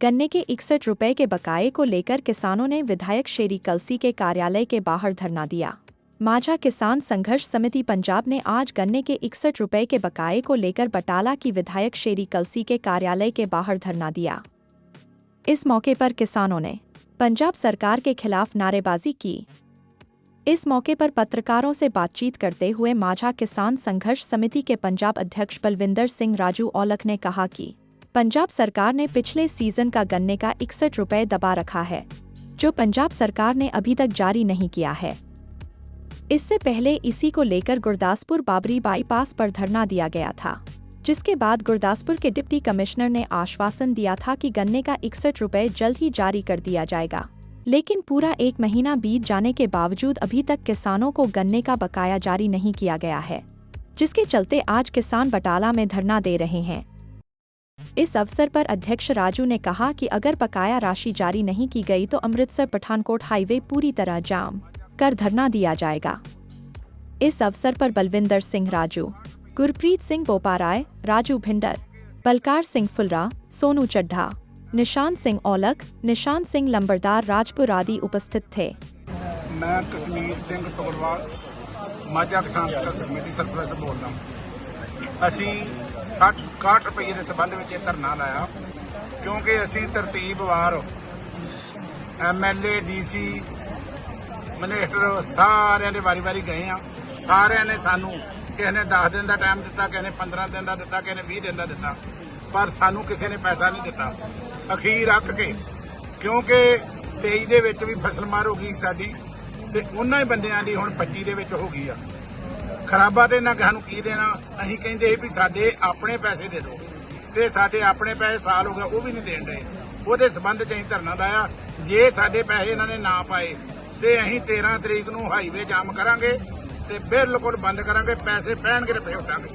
गन्ने के इकसठ रुपए के बकाये को लेकर किसानों ने विधायक शेरी कलसी के कार्यालय के बाहर धरना दिया। माझा किसान संघर्ष समिति पंजाब ने आज गन्ने के इकसठ रुपए के बकाये को लेकर बटाला की विधायक शेरी कलसी के कार्यालय के बाहर धरना दिया। इस मौके पर किसानों ने पंजाब सरकार के खिलाफ नारेबाजी की। इस मौके पर पत्रकारों से बातचीत करते हुए माझा किसान संघर्ष समिति के पंजाब अध्यक्ष बलविंदर सिंह राजू औलख ने कहा कि पंजाब सरकार ने पिछले सीज़न का गन्ने का इकसठ रुपए दबा रखा है, जो पंजाब सरकार ने अभी तक जारी नहीं किया है। इससे पहले इसी को लेकर गुरदासपुर बाबरी बाईपास पर धरना दिया गया था, जिसके बाद गुरदासपुर के डिप्टी कमिश्नर ने आश्वासन दिया था कि गन्ने का इकसठ रुपए जल्द ही जारी कर दिया जाएगा। लेकिन पूरा एक महीना बीत जाने के बावजूद अभी तक किसानों को गन्ने का बकाया जारी नहीं किया गया है, जिसके चलते आज किसान बटाला में धरना दे रहे हैं। इस अवसर पर अध्यक्ष राजू ने कहा कि अगर बकाया राशि जारी नहीं की गई तो अमृतसर पठानकोट हाईवे पूरी तरह जाम, कर धरना दिया जाएगा। इस अवसर पर बलविंदर सिंह राजू, गुरप्रीत सिंह बोपाराय, राजू भिंडर, बलकार सिंह फुलरा, सोनू चड्ढा निशान सिंह औलख निशान सिंह लंबरदार राजपुर आदि उपस्थित थे। मैं कश्मीर सिंह माझा किसान संघर्ष कमेटी बोल रहा हूँ। 60 61 ਰੁਪਏ ਦੇ ਸਬੰਧ ਵਿੱਚ ਇਹ ਧਰਨਾ ਲਾਇਆ, ਕਿਉਂਕਿ ਅਸੀਂ ਤਰਤੀਬਵਾਰ ਐਮਐਲਏ ਡੀਸੀ ਮਨਿਸਟਰ ਸਾਰਿਆਂ ਦੇ ਵਾਰੀ-ਵਾਰੀ ਗਏ ਆ ਸਾਰਿਆਂ ਨੇ ਸਾਨੂੰ ਕਿਸੇ ਨੇ 10 ਦਿਨ ਦਾ ਟਾਈਮ ਦਿੱਤਾ, ਕਿਸੇ ਨੇ 15 ਦਿਨ ਦਾ ਦਿੱਤਾ, ਕਿਸੇ ਨੇ 20 ਦਿਨ ਦਾ ਦਿੱਤਾ, ਪਰ ਸਾਨੂੰ ਕਿਸੇ ਨੇ ਪੈਸਾ ਨਹੀਂ ਦਿੱਤਾ। ਅਖੀਰ ਅੱਕ ਕੇ, ਕਿਉਂਕਿ 23 ਦੇ ਵਿੱਚ ਵੀ ਫਸਲ ਮਾਰ ਹੋ ਗਈ ਸਾਡੀ, ਤੇ ਉਹਨਾਂ ਹੀ ਬੰਦਿਆਂ ਦੀ ਹੁਣ 25 ਦੇ ਵਿੱਚ ਹੋ ਗਈ ਆ। ਖਰਾਬਾ ਤੇ ਇਹਨਾਂ ਸਾਨੂੰ ਕੀ ਦੇਣਾ? ਅਸੀਂ ਕਹਿੰਦੇ ਸੀ ਵੀ ਸਾਡੇ ਆਪਣੇ ਪੈਸੇ ਦੇ ਦਿਓ। ਤੇ ਸਾਡੇ ਆਪਣੇ ਪੈਸੇ ਸਾਲ ਹੋ ਗਏ, ਉਹ ਵੀ ਨਹੀਂ ਦੇਣ ਰਹੇ ਉਹਦੇ ਸਬੰਧ ਚ ਅਸੀਂ ਧਰਨਾ ਲਾਇਆ। ਜੇ ਸਾਡੇ ਪੈਸੇ ਇਹਨਾਂ ਨੇ ਨਾ ਪਾਏ, ਤੇ ਅਸੀਂ 13 ਤਰੀਕ ਨੂੰ ਹਾਈਵੇ ਜਾਮ ਕਰਾਂਗੇ ਤੇ ਬਿਲਕੁਲ ਬੰਦ ਕਰਾਂਗੇ, ਪੈਸੇ ਪੈਣਗੇ ਤੇ ਫੇਰ ਉਠਾਂਗੇ।